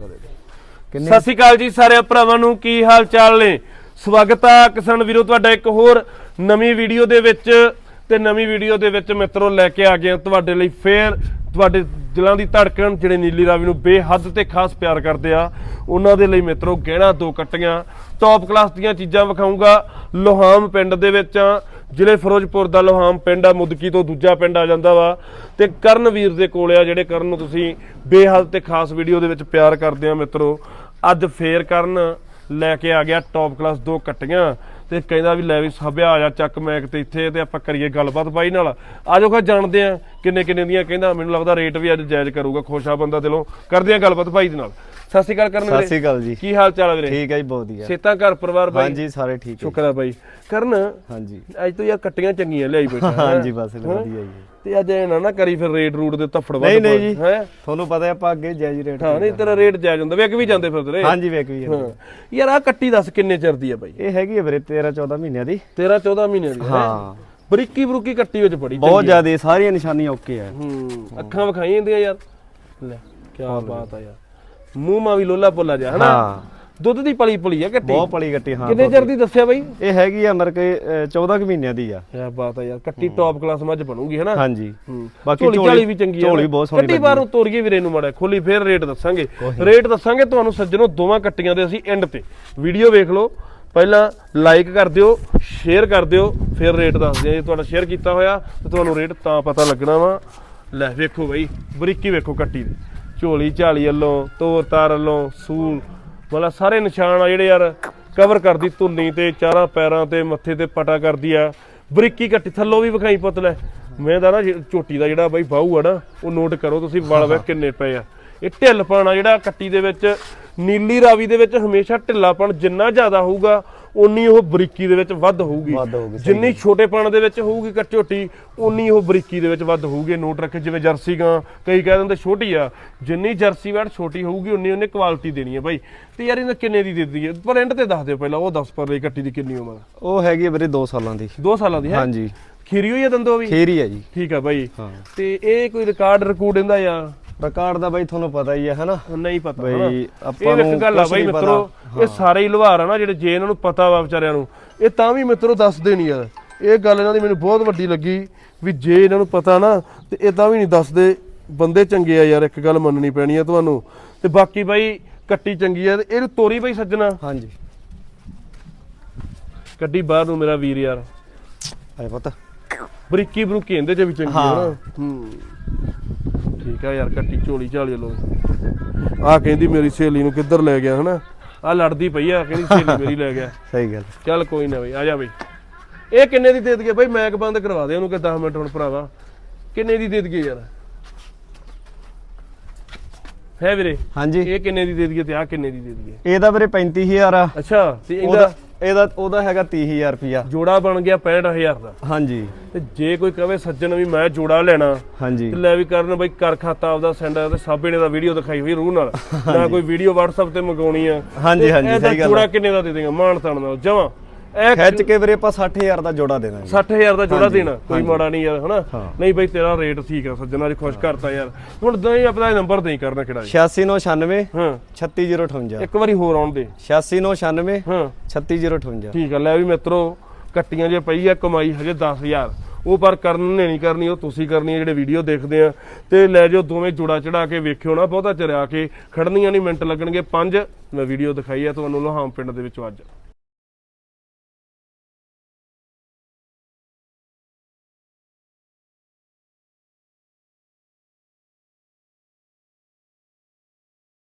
ਕਿੰਨੇ ਸਤਿ ਸ਼੍ਰੀ ਅਕਾਲ ਜੀ ਸਾਰੇ ਭਰਾਵਾਂ ਨੂੰ, ਕੀ ਹਾਲ ਚਾਲ ਨੇ? ਸਵਾਗਤ ਆ ਕਿਸਾਨ ਵੀਰੋ, ਤੁਹਾਡਾ ਇੱਕ ਹੋਰ ਨਵੀਂ ਵੀਡੀਓ ਦੇ ਵਿੱਚ। ਤੇ ਨਵੀਂ ਵੀਡੀਓ ਦੇ ਵਿੱਚ ਮਿੱਤਰੋ, ਲੈ ਕੇ ਆ ਗਏ ਤੁਹਾਡੇ ਲਈ ਫੇਰ। ਤੁਹਾਡੇ ਦਿਲਾਂ ਦੀ ਧੜਕਣ, ਜਿਹੜੇ ਨੀਲੀ ਰਾਵੀ ਨੂੰ ਬੇਹੱਦ ਤੇ ਖਾਸ ਪਿਆਰ ਕਰਦੇ ਆ। ਉਹਨਾਂ ਦੇ ਲਈ ਮਿੱਤਰੋ, ਗਹਿਣਾ ਦੋ ਕੱਟੀਆਂ। ਟੌਪ ਕਲਾਸ ਦੀਆਂ ਚੀਜ਼ਾਂ ਵਿਖਾਊਂਗਾ। ਲੋਹਾਮ ਪਿੰਡ ਦੇ ਵਿੱਚ ਆ। ਜ਼ਿਲ੍ਹੇ ਫਿਰੋਜ਼ਪੁਰ ਦਾ ਲੋਹਾਮ ਪਿੰਡ ਆ, ਮੁਦਕੀ ਤੋਂ ਦੂਜਾ ਪਿੰਡ ਆ ਜਾਂਦਾ ਵਾ। ਤੇ ਕਰਨਵੀਰ ਦੇ ਕੋਲ ਆ, ਜਿਹੜੇ ਕਰਨ ਨੂੰ ਤੁਸੀਂ ਬੇਹੱਦ ਤੇ ਖਾਸ ਵੀਡੀਓ ਦੇ ਵਿੱਚ ਪਿਆਰ ਕਰਦੇ ਆ ਮਿੱਤਰੋ। ਅੱਜ ਫੇਰ ਕਰਨ ਲੈ ਕੇ ਆ ਗਿਆ ਟੌਪ ਕਲਾਸ ਦੋ ਕੱਟੀਆਂ ਤੇ ਕਹਿੰਦਾ ਵੀ ਲੈ ਵੀ ਸਭਿਆ ਆ ਜਾ ਚੱਕ ਮੈਕ ਤੇ ਇੱਥੇ ਤੇ ਆਪਾਂ ਕਰੀਏ ਗੱਲਬਾਤ ਬਾਈ ਨਾਲ। ਆਜੋ ਖਾ ਜਾਣਦੇ ਆ ਕਿੰਨੇ ਕਿੰਨੇ ਦੀਆਂ ਕਹਿੰਦਾ ਮੈਨੂੰ ਲੱਗਦਾ ਰੇਟ ਵੀ ਅੱਜ ਜਾਇਜ਼ ਕਰੂਗਾ ਖੁਸ਼ ਆ ਬੰਦਾ ਦਿਲੋਂ। ਕਰਦੇ ਆ ਗੱਲਬਾਤ ਬਾਈ ਦੇ ਨਾਲ। ਸਤਿ ਸ਼੍ਰੀ ਅਕਾਲ ਕਰਨ ਸਤਿ ਸ਼੍ਰੀ ਅਕਾਲ ਜੀ। ਕੀ ਹਾਲ ਚਾਲ ਵੀਰੇ? ਠੀਕ ਹੈ ਜੀ ਬਹੁਤ ਵਧੀਆ। ਸੇਤਾ ਘਰ ਪਰਿਵਾਰ ਬਾਈ? ਹਾਂਜੀ ਸਾਰੇ ਠੀਕ ਹੈ ਸ਼ੁਕਰ ਆ ਬਾਈ। ਕਰਨ ਹਾਂਜੀ। ਅੱਜ ਤੋਂ ਯਾਰ ਕੱਟੀਆਂ ਚੰਗੀਆਂ ਲਿਆਈ ਬੈਠਾ। ਹੈਂ? ਹਾਂਜੀ ਬਸ ਹੈਂ? ਵਧੀਆ ਜੀ। ਤੇ ਅੱਜ ਇਹ ਨਾ ਨਾ ਕਰੀ ਫਿਰ ਰੇਟ ਰੂਟ ਦੇ ਧੱਫੜ ਵੱਧ ਨਹੀਂ ਨਹੀਂ ਜੀ। ਹੈ? ਤੁਹਾਨੂੰ ਪਤਾ ਹੈ ਆਪਾਂ ਅੱਗੇ ਜਾਇਜ਼ ਰੇਟ ਹਾਂ ਨਹੀਂ ਤੇਰਾ ਰੇਟ ਜਾਇਜ਼ ਹੁੰਦਾ। ਵੇਖ ਵੀ ਜਾਂਦੇ ਫਿਰ ਤੇਰੇ। ਹਾਂਜੀ ਵੇਖ ਵੀ ਹਾਂ। ਯਾਰ ਆ ਕੱਟੀ ਦੱਸ ਕਿੰਨੇ ਚਿਰ ਦੀ ਆ ਬਾਈ? ਇਹ ਹੈਗੀ ਹੈ ਵੀਰੇ 13 14 ਮਹੀਨਿਆਂ ਦੀ। 13 14 ਮਹੀਨੇ ਦੀ ਹੈ? ਹਾਂ। ਬਰੀਕੀ ਬਰੂਕੀ ਕੱਟੀ ਵਿੱਚ ਬੜੀ ਬਹੁਤ ਜ਼ਿਆਦਾ ਸਾਰੀਆਂ ਨਿਸ਼ਾਨੀਆਂ ਓਕੇ ਆ। ਹੂੰ ਅੱਖਾਂ ਵਿਖਾਈ ਜਾਂਦੀਆਂ ਯਾਰ। ਲੈ ਕੀ ਬਾਤ ਆ ਯਾਰ। ਮੂੰਹ ਮਾ ਵੀ ਲੋਲਾ ਪੋਲਾ ਜਾ ਹਨਾ? ਹਾਂ। ਦੁੱਧ ਦੀ ਪਲੀ ਪਲੀ ਆ ਕੱਟੀ ਬਹੁਤ ਪਲੀ ਗੱਟੀ ਹਾਂ ਕਿੰਨੇ ਚਿਰ ਦੀ ਦੱਸਿਆ ਬਾਈ? ਇਹ ਹੈਗੀ ਆ ਮਰ ਕੇ 14 ਕੁ ਮਹੀਨਿਆਂ ਦੀ ਆ। ਕੀ ਬਾਤ ਆ ਯਾਰ ਕੱਟੀ ਟੌਪ ਕਲਾਸ ਮੱਝ ਬਣੂਗੀ ਹਨਾ? ਹਾਂਜੀ। ਬਾਕੀ ਝੋਲੀ ਝਾਲੀ ਵੀ ਚੰਗੀ ਆ ਝੋਲੀ ਬਹੁਤ ਸੋਹਣੀ ਕੱਟੀ ਬਾਹਰੋਂ ਤੋਰੀਏ ਵੀਰੇ ਨੂੰ ਮੜਾ ਖੋਲੀ ਫੇਰ ਰੇਟ ਦੱਸਾਂਗੇ। ਰੇਟ ਦੱਸਾਂਗੇ ਤੁਹਾਨੂੰ ਸੱਜਣੋ ਦੋਵਾਂ ਕੱਟੀਆਂ ਦੇ ਅਸੀਂ ਐਂਡ ਤੇ। ਵੀਡੀਓ ਵੇਖ ਲਓ। ਪਹਿਲਾਂ ਲਾਈਕ ਕਰ ਦਿਓ ਸ਼ੇਅਰ ਕਰ ਦਿਓ ਫਿਰ ਰੇਟ ਦੱਸਦੇ ਆ ਜੇ ਤੁਹਾਡਾ ਸ਼ੇਅਰ ਕੀਤਾ ਹੋਇਆ ਤਾਂ ਤੁਹਾਨੂੰ ਰੇਟ ਤਾਂ ਪਤਾ ਲੱਗਣਾ ਵਾ। ਲੈ ਵੇਖੋ ਬਈ ਬਰੀਕੀ ਵੇਖੋ ਕੱਟੀ ਦੀ। ਝੋਲੀ ਝਾਲੀ ਵੱਲੋਂ ਤੋਰ ਤਾਰ ਵੱਲੋਂ ਸੂਲ ਮਤਲਬ ਸਾਰੇ ਨਿਸ਼ਾਨ ਆ ਜਿਹੜੇ ਯਾਰ ਕਵਰ ਕਰਦੀ, ਧੁੰਨੀ ਤੇ, ਚਾਰਾਂ ਪੈਰਾਂ ਤੇ, ਮੱਥੇ ਤੇ ਪਟਾ ਕਰਦੀ ਆ। ਬਰੀਕੀ ਕੱਟੀ, ਥੱਲੋਂ ਵੀ ਵਿਖਾਈ ਪੁੱਤ ਮੈਂ ਦਾ ਨਾ ਚੋਟੀ ਦਾ ਜਿਹੜਾ ਬਾਈ ਬਾਹੂ ਆ ਨਾ, ਉਹ ਨੋਟ ਕਰੋ ਤੁਸੀਂ ਵਾਲ ਵੇ ਕਿੰਨੇ ਪਏ ਆ। ਇਹ ਢਿੱਲ ਪਾਣਾ ਜਿਹੜਾ ਕੱਟੀ ਦੇ ਵਿੱਚ, ਨੀਲੀ ਰਾਵੀ ਦੇ ਵਿੱਚ ਹਮੇਸ਼ਾ ਢਿੱਲਾਪਣ ਜਿੰਨਾ ਜ਼ਿਆਦਾ ਹੋਊਗਾ ਉਨੀ ਉਹ ਬਰੀਕੀ ਦੇ ਵਿੱਚ ਵੱਧ ਹੋਊਗੀ। ਵੱਧ ਹੋਊਗੀ, ਸਹੀ ਜਿੰਨੀ ਛੋਟੇਪਣ ਦੇ ਵਿੱਚ ਹੋਊਗੀ ਕੱਟ ਝੋਟੀ ਉਨੀ ਉਹ ਬਰੀਕੀ ਦੇ ਵਿੱਚ ਵੱਧ ਹੋਊਗੀ। ਨੋਟ ਰੱਖੇ ਜਿਵੇਂ ਜਰਸੀ ਗਾਂ ਕਈ ਕਹਿ ਦਿੰਦੇ ਛੋਟੀ ਆ। ਜਿੰਨੀ ਜਰਸੀ ਵੈਟ ਛੋਟੀ ਹੋਊਗੀ ਉਨੀ ਉਹਨੇ ਕੁਆਲਿਟੀ ਦੇਣੀ ਹੈ ਬਾਈ। ਤੇ ਯਾਰ ਇਹਨਾਂ ਕਿੰਨੇ ਦੀ ਦੇ ਦਈਏ ਪਰ ਐਂਡ ਤੇ ਦੱਸ ਦਿਓ ਪਹਿਲਾਂ ਉਹ 10 ਪਰ ਲਈ ਕੱਟੀ ਦੀ ਕਿੰਨੀ ਉਮਰ ਉਹ ਹੈਗੀ ਆ ਵੀਰੇ 2 ਸਾਲਾਂ ਦੀ। 2 ਸਾਲਾਂ ਦੀ ਹੈ? ਹਾਂਜੀ। ਖੀਰੀ ਹੋਈ ਆ ਦੰਦੋ ਵੀ? ਖੇਰੀ ਆ ਜੀ। ਠੀਕ ਆ ਬਾਈ। ਹਾਂ। ਤੇ ਇਹ ਕੋਈ ਰਿਕਾਰਡ ਰਿਕੂਡ ਇਹਦਾ ਆ? ਰਿਕਾਰਡ ਦਾ ਬਾਈ ਤੁਹਾਨੂੰ ਪਤਾ ਹੀ ਹੈ ਹਨਾ? ਨਹੀਂ ਪਤਾ ਬਈ? ਆਪਾਂ ਨੂੰ ਇੱਕ ਗੱਲ ਆ ਬਾਈ ਮਿੱਤਰੋ ਇਹ ਸਾਰੇ ਹੀ ਲੁਹਾਰ ਆ ਨਾ ਜਿਹੜੇ ਜੇ ਇਹਨਾਂ ਨੂੰ ਪਤਾ ਵਾ ਵਿਚਾਰਿਆਂ ਨੂੰ। ਇਹ ਤਾਂ ਵੀ ਮਿੱਤਰੋ ਦੱਸਦੇ ਨਹੀਂ ਯਾਰ ਇਹ ਗੱਲ ਇਹਨਾਂ ਦੀ ਮੈਨੂੰ ਬਹੁਤ ਵੱਡੀ ਲੱਗੀ ਵੀ ਜੇ ਇਹਨਾਂ ਨੂੰ ਪਤਾ ਨਾ ਤੇ ਇਹ ਤਾਂ ਵੀ ਨਹੀਂ ਦੱਸਦੇ ਬੰਦੇ ਚੰਗੇ ਆ ਯਾਰ ਇੱਕ ਗੱਲ ਮੰਨਣੀ ਪੈਣੀ ਆ ਤੁਹਾਨੂੰ। ਤੇ ਬਾਕੀ ਬਾਈ ਕੱਟੀ ਚੰਗੀ ਆ ਤੇ ਇਹਨੂੰ ਤੋਰੀ ਬਾਈ ਸੱਜਣਾ। ਹਾਂਜੀ। ਕੱਢੀ ਬਾਹਰ ਨੂੰ ਮੇਰਾ ਵੀਰ ਯਾਰ। ਆਏ ਪਤਾ। ਬਰੀਕੀ ਬਰੂਕੀ ਇਹਦੇ ਚ ਵੀ ਚੰਗੀ ਆ। ਨਾ। ਹੂੰ। ਠੀਕ ਆ ਯਾਰ ਕੱਟੀ ਝੋਲੀ ਝਾਲੀ ਲੋ ਆ ਕਹਿੰਦੀ ਮੇਰੀ ਸਹੇਲੀ ਨੂੰ ਕਿੱਧਰ ਲੈ ਗਿਆ ਹਨਾ? ਆ ਲੜਦੀ ਪਈ ਆ ਕਹਿੰਦੀ ਸਹੇਲੀ ਮੇਰੀ ਲੈ ਗਿਆ। ਸਹੀ ਗੱਲ। ਚੱਲ ਕੋਈ ਨਾ ਬਈ ਆ ਜਾ ਬਈ। ਇਹ ਕਿੰਨੇ ਦੀ ਦੇ ਦਈਏ? ਬਈ ਮੈਕ ਬੰਦ ਕਰਵਾ ਦੇ ਉਹਨੂੰ ਕਿ 10 ਮਿੰਟ ਹੁਣ ਭਰਾਵਾ। ਕਿੰਨੇ ਦੀ ਦੇ ਦਈਏ ਯਾਰ? ਹੈ ਵੀਰੇ? ਹਾਂਜੀ। ਇਹ ਕਿੰਨੇ ਦੀ ਦੇ ਦਈਏ ਤੇ ਆ ਕਿੰਨੇ ਦੀ ਦੇ ਦਈਏ? ਇਹਦਾ ਵੀਰੇ 35000 ਆ। ਅੱਛਾ ਤੇ ਇਹਦਾ ਇਹਦਾ ਉਹਦਾ ਹੈਗਾ 30000 ਰੁਪਿਆ ਜੋੜਾ ਬਣ ਗਿਆ 65000 ਦਾ। ਹਾਂਜੀ। ਤੇ ਜੇ ਕੋਈ ਕਵੇ ਸੱਜਣ ਵੀ ਮੈਂ ਜੋੜਾ ਲੈਣਾ। ਹਾਂਜੀ। ਤੇ ਲੈ ਵੀ ਕਰਨ ਬਈ ਕਰ ਖਾਤਾ ਆਪਦਾ ਸੈਂਡ ਤੇ ਸਾਬੇ ਨੇ ਦਾ ਵੀਡੀਓ ਦਿਖਾਈ ਹੋਈ ਰੂਹ ਨਾਲ। ਨਾ ਕੋਈ ਵੀਡੀਓ WhatsApp ਤੇ ਮੰਗਾਉਣੀ ਆ। ਹਾਂਜੀ, ਤੇ ਹਾਂਜੀ, ਸਹੀ ਗੱਲ ਜੋੜਾ ਆ। ਕਿੰਨੇ ਦਾ ਦੇ ਦੇਗਾ? ਮਾਨ ਤਾਨ ਨਾਲ ਜਮਾ ਖਿੱਚ ਕੇ ਵੀਰੇ ਆਪਾਂ 60000 ਦਾ ਜੋੜਾ ਦੇ ਦਾਂਗੇ। 60000 ਦਾ ਜੋੜਾ ਦੇਣਾ। ਕੋਈ। ਮਾੜਾ ਨਹੀਂ ਯਾਰ ਹਨਾ। ਨਹੀਂ ਬਈ ਤੇਰਾ ਰੇਟ ਠੀਕ ਆ ਸੱਜਣਾ ਜੀ ਖੁਸ਼ ਕਰਤਾ ਯਾਰ। ਹੁਣ ਦਹੀਂ ਆਪਣਾ ਨੰਬਰ ਨਹੀਂ ਕਰਨਾ ਕਿਹੜਾ ਜੀ। 86996 ਹਾਂ। 36058 ਇੱਕ ਵਾਰੀ ਹੋਰ ਆਉਣ ਦੇ। 86996 ਹਾਂ। 36058 ਠੀਕ ਆ ਲੈ ਵੀ ਮਿੱਤਰੋ ਕੱਟੀਆਂ ਜੇ ਪਈ ਆ ਕਮਾਈ ਹਜੇ 10000 ਉਹ ਪਰ ਕਰਨ ਨੇ ਨਹੀਂ ਕਰਨੀ ਉਹ ਤੁਸੀਂ ਕਰਨੀ ਹੈ ਜਿਹੜੇ ਵੀਡੀਓ ਦੇਖਦੇ ਆ। ਤੇ ਲੈ ਜਾਓ ਦੋਵੇਂ ਜੋੜਾ ਚੜਾ ਕੇ ਵੇਖਿਓ ਨਾ ਬਹੁਤਾ ਚਰਿਆ ਕੇ। ਖੜਨੀਆਂ ਨਹੀਂ ਮਿੰਟ ਲੱਗਣਗੇ। ਪੰਜ ਮੈਂ ਵੀਡੀਓ ਦਿਖਾਈ ਆ ਤੁਹਾਨੂੰ ਲੋਹਾਮ ਪਿੰਡ ਦੇ ਵਿੱਚੋਂ ਅੱਜ।